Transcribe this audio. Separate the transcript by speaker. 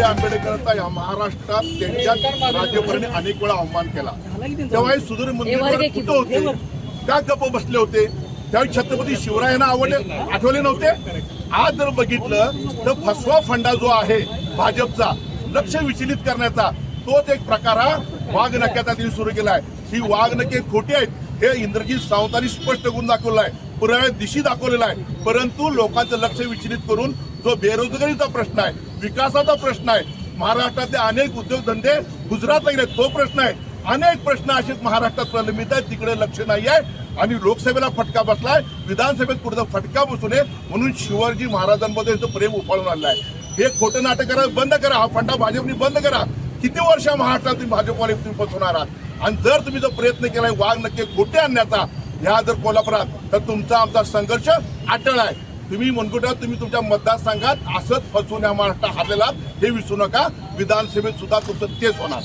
Speaker 1: बाबासाहेब आंबेडकरांचा या महाराष्ट्रात त्यांच्या राज्यभराने अनेक वेळा अवमान केला. तेव्हा हे सुधीर मुनगंटीवार कुठं होते? का गप्प बसले होते. त्यावेळी छत्रपती शिवरायांना आवडले आठवले नव्हते? आज जर बघितलं तर फसवा फंडा जो आहे भाजपचा लक्ष विचलित करण्याचा तोच एक प्रकार हा वाघ नक्याचा त्यांनी सुरू केला आहे. ही वाघ नके खोटी आहेत हे इंद्रजित सावंतांनी स्पष्ट करून दाखवलं आहे. पुराव्या दिशी दाखवलेला आहे. परंतु लोकांचं लक्ष विचलित करून जो बेरोजगारीचा प्रश्न आहे विकासाचा प्रश्न आहे. महाराष्ट्रातले अनेक उद्योगधंदे गुजरातला गेले तो प्रश्न आहे. अनेक प्रश्न असेच महाराष्ट्रात प्रलंबित आहेत. तिकडे लक्ष नाही आहे. आणि लोकसभेला फटका बसलाय. विधानसभेत पुढचा फटका बसू नये म्हणून शिवाजी महाराजांमध्ये प्रेम उफाळून आणलं आहे हे खोटं नाटक करा बंद करा. हा फंडा भाजपने बंद करा. किती वर्ष महाराष्ट्रात तुम्ही भाजपवाले तुम्ही बसवणार आहात? आणि जर तुम्ही जो प्रयत्न केलाय वाघ नक्की खोटे आणण्याचा ह्या जर कोल्हापुरात तर तुमचा आमचा संघर्ष अटळ आहे. तुम्ही मुनगुट्यात तुम्ही तुमच्या मतदारसंघात असंच फसवून या महाराष्ट्र हरलेला हे विसरू नका. विधानसभेत सुद्धा तुमचं तेच होणार.